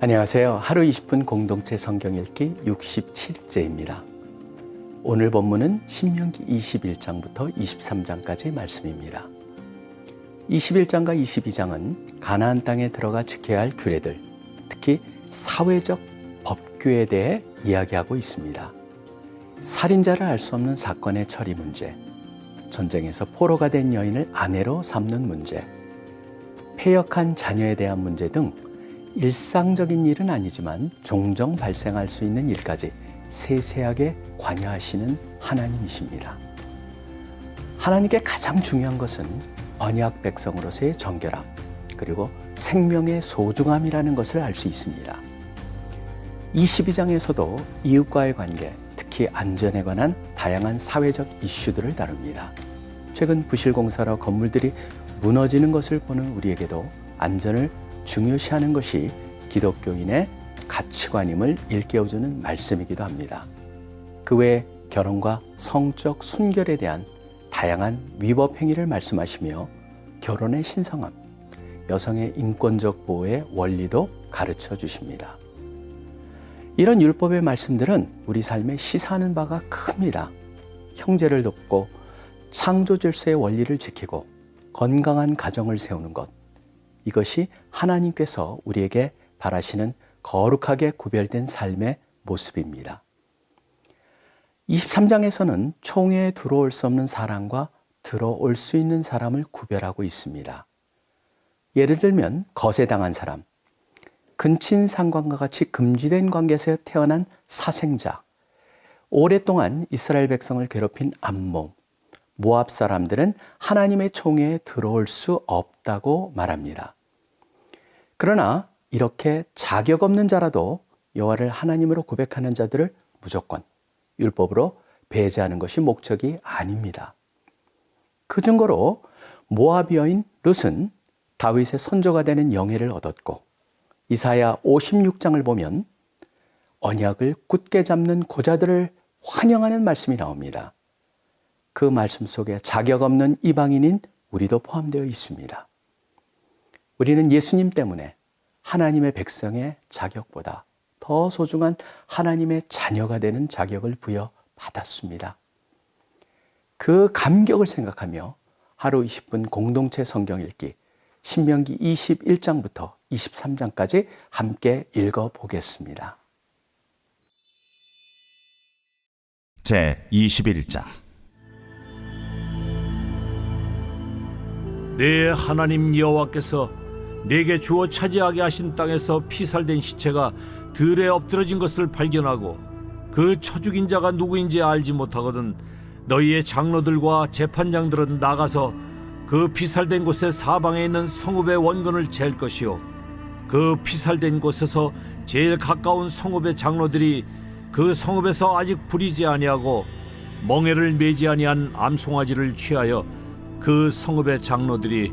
안녕하세요. 하루 20분 공동체 성경 읽기 67일째입니다. 오늘 본문은 신명기 21장부터 23장까지 말씀입니다. 21장과 22장은 가나안 땅에 들어가 지켜야 할 규례들, 특히 사회적 법규에 대해 이야기하고 있습니다. 살인자를 알 수 없는 사건의 처리 문제, 전쟁에서 포로가 된 여인을 아내로 삼는 문제, 폐역한 자녀에 대한 문제 등 일상적인 일은 아니지만 종종 발생할 수 있는 일까지 세세하게 관여하시는 하나님이십니다. 하나님께 가장 중요한 것은 언약 백성으로서의 정결함, 그리고 생명의 소중함이라는 것을 알 수 있습니다. 22장에서도 이웃과의 관계, 특히 안전에 관한 다양한 사회적 이슈들을 다룹니다. 최근 부실공사로 건물들이 무너지는 것을 보는 우리에게도 안전을 중요시하는 것이 기독교인의 가치관임을 일깨워주는 말씀이기도 합니다. 그 외에 결혼과 성적 순결에 대한 다양한 위법 행위를 말씀하시며 결혼의 신성함, 여성의 인권적 보호의 원리도 가르쳐 주십니다. 이런 율법의 말씀들은 우리 삶에 시사하는 바가 큽니다. 형제를 돕고 창조 질서의 원리를 지키고 건강한 가정을 세우는 것. 이것이 하나님께서 우리에게 바라시는 거룩하게 구별된 삶의 모습입니다. 23장에서는 총회에 들어올 수 없는 사람과 들어올 수 있는 사람을 구별하고 있습니다. 예를 들면 거세당한 사람, 근친 상관과 같이 금지된 관계에서 태어난 사생자, 오랫동안 이스라엘 백성을 괴롭힌 암몽, 모압 사람들은 하나님의 총회에 들어올 수 없다고 말합니다. 그러나 이렇게 자격 없는 자라도 여호와를 하나님으로 고백하는 자들을 무조건 율법으로 배제하는 것이 목적이 아닙니다. 그 증거로 모압 여인 룻은 다윗의 선조가 되는 영예를 얻었고 이사야 56장을 보면 언약을 굳게 잡는 고자들을 환영하는 말씀이 나옵니다. 그 말씀 속에 자격 없는 이방인인 우리도 포함되어 있습니다. 우리는 예수님 때문에 하나님의 백성의 자격보다 더 소중한 하나님의 자녀가 되는 자격을 부여받았습니다. 그 감격을 생각하며 하루 20분 공동체 성경 읽기 신명기 21장부터 23장까지 함께 읽어 보겠습니다. 제 21장 내 하나님 여호와께서 내게 주어 차지하게 하신 땅에서 피살된 시체가 들에 엎드러진 것을 발견하고 그 처죽인 자가 누구인지 알지 못하거든 너희의 장로들과 재판장들은 나가서 그 피살된 곳의 사방에 있는 성읍의 원근을 잴 것이요. 그 피살된 곳에서 제일 가까운 성읍의 장로들이 그 성읍에서 아직 부리지 아니하고 멍에를 매지 아니한 암송아지를 취하여 그 성읍의 장로들이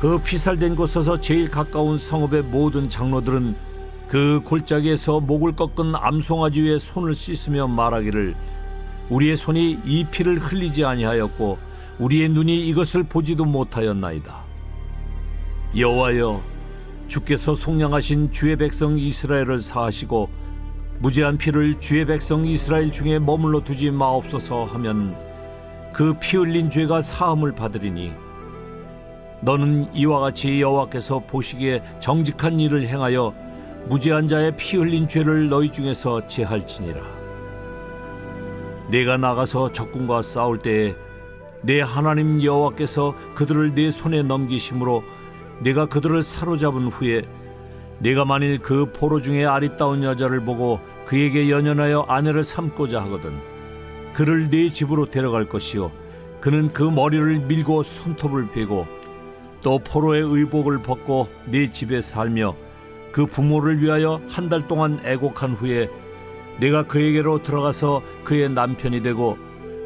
그 피살된 곳에서 제일 가까운 성읍의 모든 장로들은 그 골짜기에서 목을 꺾은 암송아지 위에 손을 씻으며 말하기를 우리의 손이 이 피를 흘리지 아니하였고 우리의 눈이 이것을 보지도 못하였나이다. 여호와여 주께서 속량하신 주의 백성 이스라엘을 사하시고 무죄한 피를 주의 백성 이스라엘 중에 머물러 두지 마옵소서 하면 그 피 흘린 죄가 사함을 받으리니 너는 이와 같이 여호와께서 보시기에 정직한 일을 행하여 무죄한 자의 피 흘린 죄를 너희 중에서 제할지니라. 내가 나가서 적군과 싸울 때에 내 하나님 여호와께서 그들을 내 손에 넘기심으로 내가 그들을 사로잡은 후에 내가 만일 그 포로 중에 아리따운 여자를 보고 그에게 연연하여 아내를 삼고자 하거든 그를 네 집으로 데려갈 것이요 그는 그 머리를 밀고 손톱을 베고 또 포로의 의복을 벗고 네 집에 살며 그 부모를 위하여 한 달 동안 애곡한 후에 내가 그에게로 들어가서 그의 남편이 되고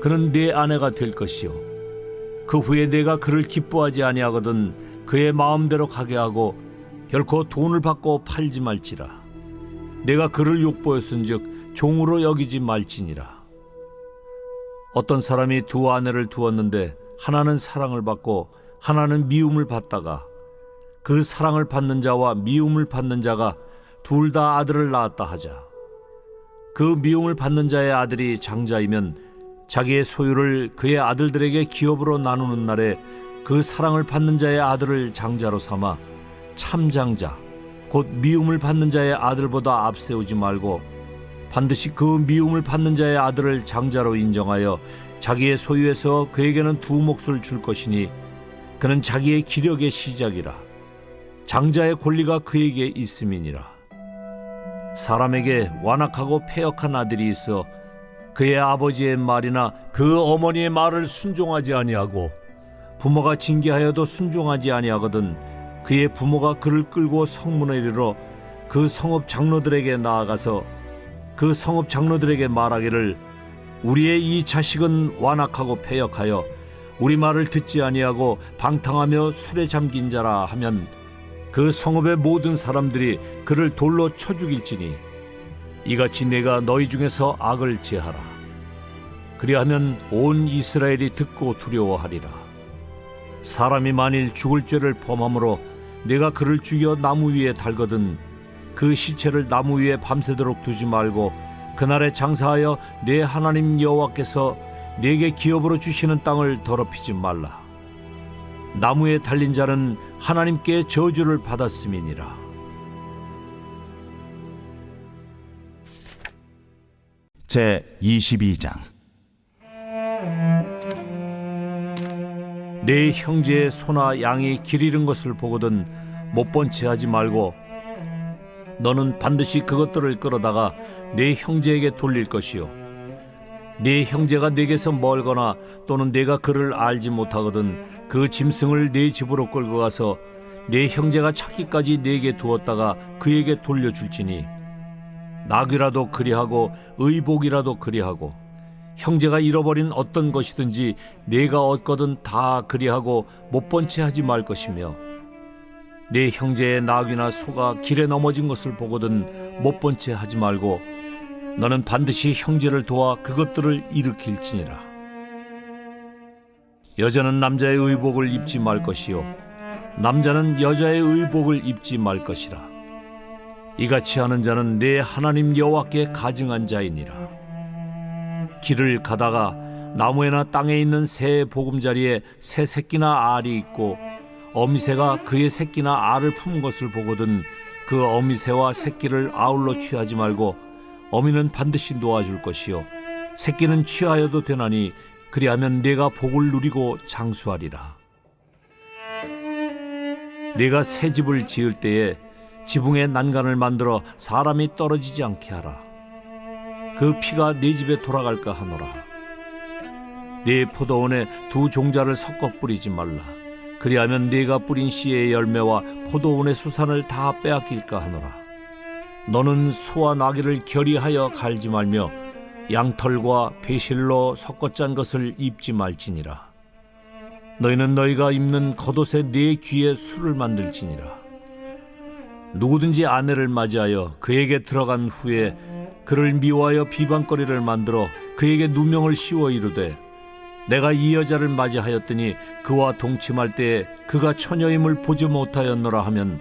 그는 내 아내가 될 것이요. 그 후에 내가 그를 기뻐하지 아니하거든 그의 마음대로 가게 하고 결코 돈을 받고 팔지 말지라. 내가 그를 욕보였은즉 종으로 여기지 말지니라. 어떤 사람이 두 아내를 두었는데 하나는 사랑을 받고 하나는 미움을 받다가 그 사랑을 받는 자와 미움을 받는 자가 둘 다 아들을 낳았다 하자. 그 미움을 받는 자의 아들이 장자이면 자기의 소유를 그의 아들들에게 기업으로 나누는 날에 그 사랑을 받는 자의 아들을 장자로 삼아 참장자 곧 미움을 받는 자의 아들보다 앞세우지 말고 반드시 그 미움을 받는 자의 아들을 장자로 인정하여 자기의 소유에서 그에게는 두 몫을 줄 것이니 그는 자기의 기력의 시작이라 장자의 권리가 그에게 있음이니라. 사람에게 완악하고 패역한 아들이 있어 그의 아버지의 말이나 그 어머니의 말을 순종하지 아니하고 부모가 징계하여도 순종하지 아니하거든 그의 부모가 그를 끌고 성문에 이르러 그 성읍 장로들에게 나아가서 그 성읍 장로들에게 말하기를 우리의 이 자식은 완악하고 패역하여 우리 말을 듣지 아니하고 방탕하며 술에 잠긴 자라 하면 그 성읍의 모든 사람들이 그를 돌로 쳐 죽일지니 이같이 내가 너희 중에서 악을 제하라. 그리하면 온 이스라엘이 듣고 두려워하리라. 사람이 만일 죽을 죄를 범함으로 내가 그를 죽여 나무 위에 달거든 그 시체를 나무 위에 밤새도록 두지 말고 그날에 장사하여 내 하나님 여호와께서 내게 기업으로 주시는 땅을 더럽히지 말라. 나무에 달린 자는 하나님께 저주를 받았음이니라. 제 22장. 내 형제의 소나 양이 길 잃은 것을 보거든 못 본 채 하지 말고 너는 반드시 그것들을 끌어다가 내 형제에게 돌릴 것이요 네 형제가 내게서 멀거나 또는 내가 그를 알지 못하거든 그 짐승을 네 집으로 끌고 가서 네 형제가 찾기까지 내게 두었다가 그에게 돌려줄지니 낙이라도 그리하고 의복이라도 그리하고 형제가 잃어버린 어떤 것이든지 내가 얻거든 다 그리하고 못 본 채 하지 말 것이며 내 형제의 낙이나 소가 길에 넘어진 것을 보거든 못 본 채 하지 말고 너는 반드시 형제를 도와 그것들을 일으킬지니라. 여자는 남자의 의복을 입지 말 것이요 남자는 여자의 의복을 입지 말 것이라. 이같이 하는 자는 내 하나님 여호와께 가증한 자이니라. 길을 가다가 나무에나 땅에 있는 새 보금자리에 새 새끼나 알이 있고 어미새가 그의 새끼나 알을 품은 것을 보거든 그 어미새와 새끼를 아울러 취하지 말고 어미는 반드시 놓아줄 것이요 새끼는 취하여도 되나니 그리하면 내가 복을 누리고 장수하리라 내가 새 집을 지을 때에 지붕에 난간을 만들어 사람이 떨어지지 않게 하라 그 피가 네 집에 돌아갈까 하노라. 네 포도원에 두 종자를 섞어 뿌리지 말라. 그리하면 네가 뿌린 씨의 열매와 포도원의 수산을 다 빼앗길까 하노라. 너는 소와 나귀를 결의하여 갈지 말며 양털과 배실로 섞어 짠 것을 입지 말지니라. 너희는 너희가 입는 겉옷에 네 귀에 술을 만들지니라. 누구든지 아내를 맞이하여 그에게 들어간 후에 그를 미워하여 비방거리를 만들어 그에게 누명을 씌워 이르되 내가 이 여자를 맞이하였더니 그와 동침할 때에 그가 처녀임을 보지 못하였노라 하면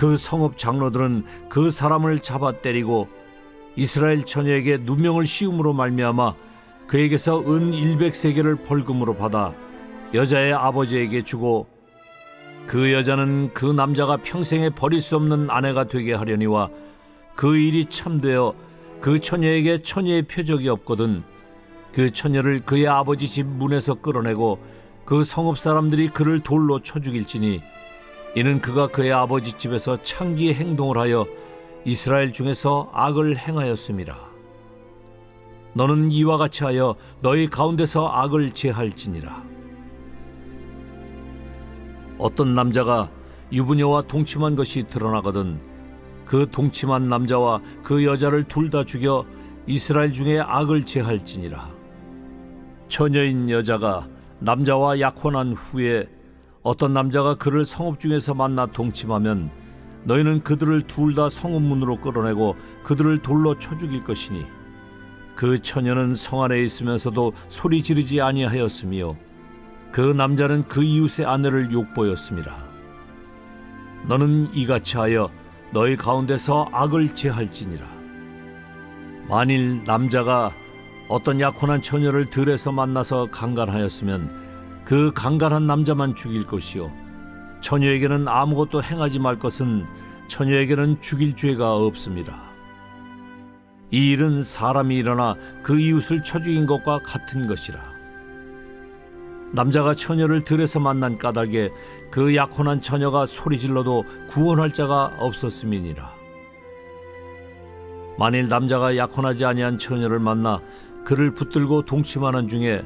그 성읍 장로들은 그 사람을 잡아 때리고 이스라엘 처녀에게 누명을 씌움으로 말미암아 그에게서 은 100세겔을 벌금으로 받아 여자의 아버지에게 주고 그 여자는 그 남자가 평생에 버릴 수 없는 아내가 되게 하려니와 그 일이 참되어 그 처녀에게 처녀의 표적이 없거든 그 처녀를 그의 아버지 집 문에서 끌어내고 그 성읍 사람들이 그를 돌로 쳐 죽일지니 이는 그가 그의 아버지 집에서 창기의 행동을 하여 이스라엘 중에서 악을 행하였음이라 너는 이와 같이 하여 너희 가운데서 악을 제할지니라. 어떤 남자가 유부녀와 동침한 것이 드러나거든 그 동침한 남자와 그 여자를 둘 다 죽여 이스라엘 중에 악을 제할지니라. 처녀인 여자가 남자와 약혼한 후에 어떤 남자가 그를 성읍 중에서 만나 동침하면 너희는 그들을 둘 다 성읍 문으로 끌어내고 그들을 돌로 쳐 죽일 것이니 그 처녀는 성 안에 있으면서도 소리 지르지 아니하였으며 그 남자는 그 이웃의 아내를 욕보였습니다. 너는 이같이 하여 너희 가운데서 악을 제할지니라. 만일 남자가 어떤 약혼한 처녀를 들에서 만나서 강간하였으면 그 강간한 남자만 죽일 것이요 처녀에게는 아무것도 행하지 말 것은 처녀에게는 죽일 죄가 없습니다. 이 일은 사람이 일어나 그 이웃을 쳐 죽인 것과 같은 것이라. 남자가 처녀를 들에서 만난 까닭에 그 약혼한 처녀가 소리질러도 구원할 자가 없었음이니라. 만일 남자가 약혼하지 아니한 처녀를 만나 그를 붙들고 동침하는 중에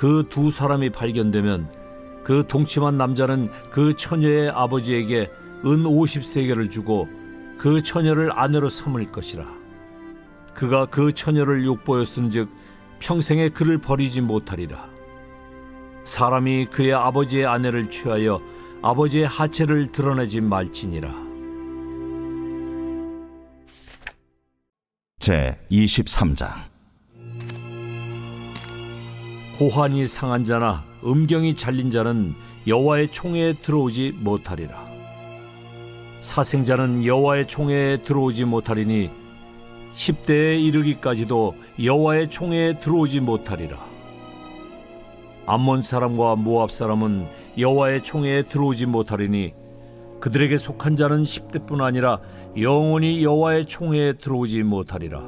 그 두 사람이 발견되면 그 동침한 남자는 그 처녀의 아버지에게 은 50세계를 주고 그 처녀를 아내로 삼을 것이라. 그가 그 처녀를 욕보였은즉 평생에 그를 버리지 못하리라. 사람이 그의 아버지의 아내를 취하여 아버지의 하체를 드러내지 말지니라. 제 23장 고환이 상한 자나 음경이 잘린 자는 여호와의 총회에 들어오지 못하리라. 사생자는 여호와의 총회에 들어오지 못하리니 10대에 이르기까지도 여호와의 총회에 들어오지 못하리라. 암몬 사람과 모압 사람은 여호와의 총회에 들어오지 못하리니 그들에게 속한 자는 10대뿐 아니라 영원히 여호와의 총회에 들어오지 못하리라.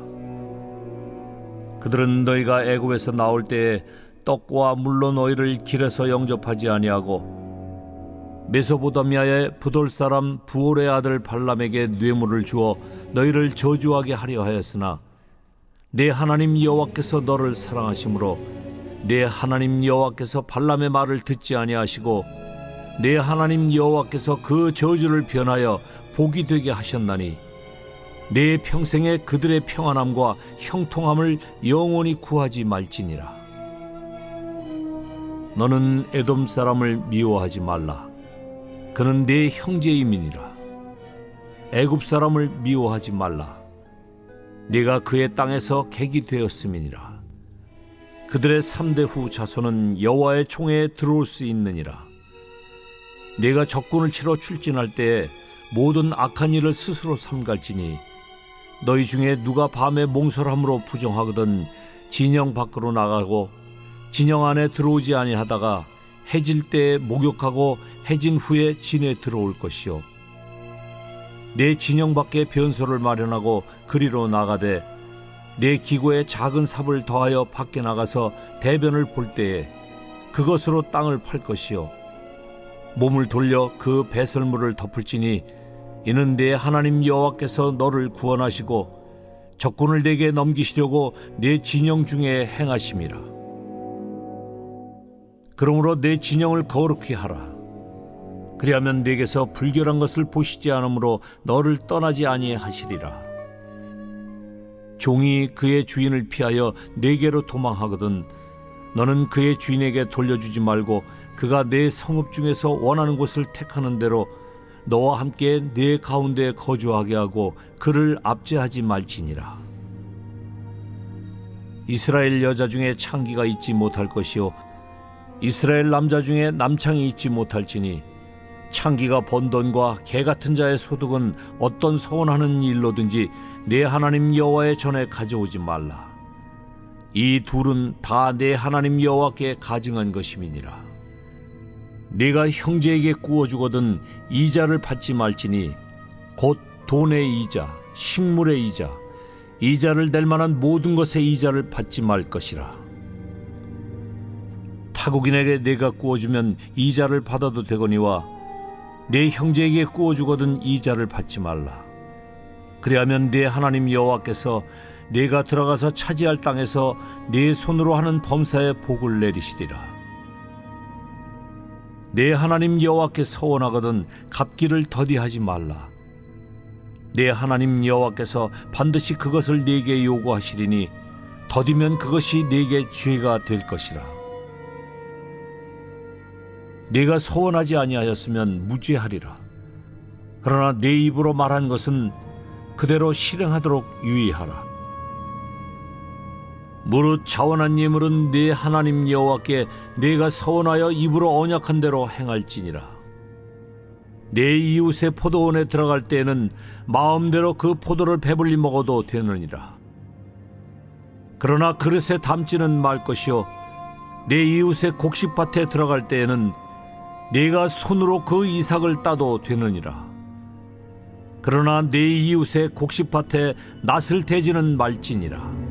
그들은 너희가 애굽에서 나올 때에 떡과 물로 너희를 길에서 영접하지 아니하고 메소보다미아의 부돌 사람 부올의 아들 발람에게 뇌물을 주어 너희를 저주하게 하려 하였으나 내 하나님 여호와께서 너를 사랑하심으로 내 하나님 여호와께서 발람의 말을 듣지 아니하시고 내 하나님 여호와께서 그 저주를 변하여 복이 되게 하셨나니 내 평생에 그들의 평안함과 형통함을 영원히 구하지 말지니라. 너는 에돔 사람을 미워하지 말라. 그는 내 형제임이니라. 애굽 사람을 미워하지 말라. 네가 그의 땅에서 객이 되었음이니라. 그들의 삼대 후 자손은 여호와의 총에 들어올 수 있느니라. 네가 적군을 치러 출진할 때에 모든 악한 일을 스스로 삼갈지니 너희 중에 누가 밤에 몽설함으로 부정하거든 진영 밖으로 나가고 진영 안에 들어오지 아니하다가 해질 때에 목욕하고 해진 후에 진에 들어올 것이요 내 진영 밖에 변소를 마련하고 그리로 나가되 내 기고에 작은 삽을 더하여 밖에 나가서 대변을 볼 때에 그것으로 땅을 팔 것이요 몸을 돌려 그 배설물을 덮을지니 이는 내 하나님 여호와께서 너를 구원하시고 적군을 내게 넘기시려고 내 진영 중에 행하심이라. 그러므로 내 진영을 거룩히 하라. 그리하면 내게서 불결한 것을 보시지 않으므로 너를 떠나지 아니하시리라. 종이 그의 주인을 피하여 내게로 도망하거든 너는 그의 주인에게 돌려주지 말고 그가 내 성읍 중에서 원하는 곳을 택하는 대로 너와 함께 내 가운데 거주하게 하고 그를 압제하지 말지니라. 이스라엘 여자 중에 창기가 있지 못할 것이요 이스라엘 남자 중에 남창이 있지 못할지니 창기가 번 돈과 개 같은 자의 소득은 어떤 서원하는 일로든지 내 하나님 여호와의 전에 가져오지 말라. 이 둘은 다 내 하나님 여호와께 가증한 것임이니라. 네가 형제에게 구워 주거든 이자를 받지 말지니 곧 돈의 이자, 식물의 이자, 이자를 낼 만한 모든 것의 이자를 받지 말 것이라. 타국인에게 내가 구워주면 이자를 받아도 되거니와 내 형제에게 구워주거든 이자를 받지 말라. 그리하면 내 하나님 여호와께서 내가 들어가서 차지할 땅에서 내 손으로 하는 범사에 복을 내리시리라. 내 하나님 여호와께 서원하거든 갚기를 더디하지 말라. 내 하나님 여호와께서 반드시 그것을 네게 요구하시리니 더디면 그것이 네게 죄가 될 것이라. 네가 소원하지 아니하였으면 무죄하리라. 그러나 내 입으로 말한 것은 그대로 실행하도록 유의하라. 무릇 자원한 예물은 네 하나님 여호와께 네가 서원하여 입으로 언약한 대로 행할지니라. 내 이웃의 포도원에 들어갈 때에는 마음대로 그 포도를 배불리 먹어도 되느니라. 그러나 그릇에 담지는 말 것이요 내 이웃의 곡식밭에 들어갈 때에는 네가 손으로 그 이삭을 따도 되느니라. 그러나 내 이웃의 곡식밭에 낫을 대지는 말지니라.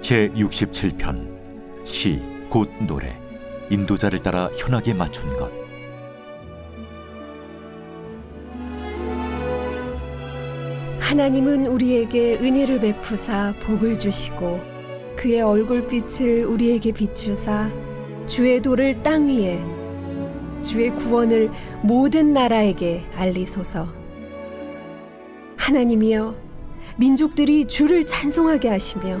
제 67편 시 곧 노래 인도자를 따라 현악에 맞춘 것. 하나님은 우리에게 은혜를 베푸사 복을 주시고 그의 얼굴빛을 우리에게 비추사 주의 도를 땅 위에 주의 구원을 모든 나라에게 알리소서. 하나님이여 민족들이 주를 찬송하게 하시며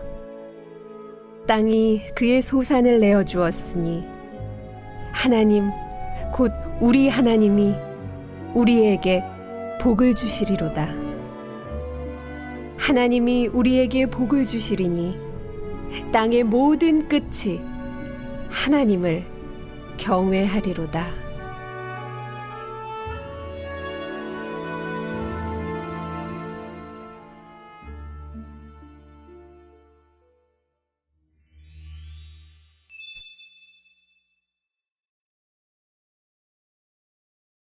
땅이 그의 소산을 내어 주었으니 하나님 곧 우리 하나님이 우리에게 복을 주시리로다. 하나님이 우리에게 복을 주시리니 땅의 모든 끝이 하나님을 경외하리로다.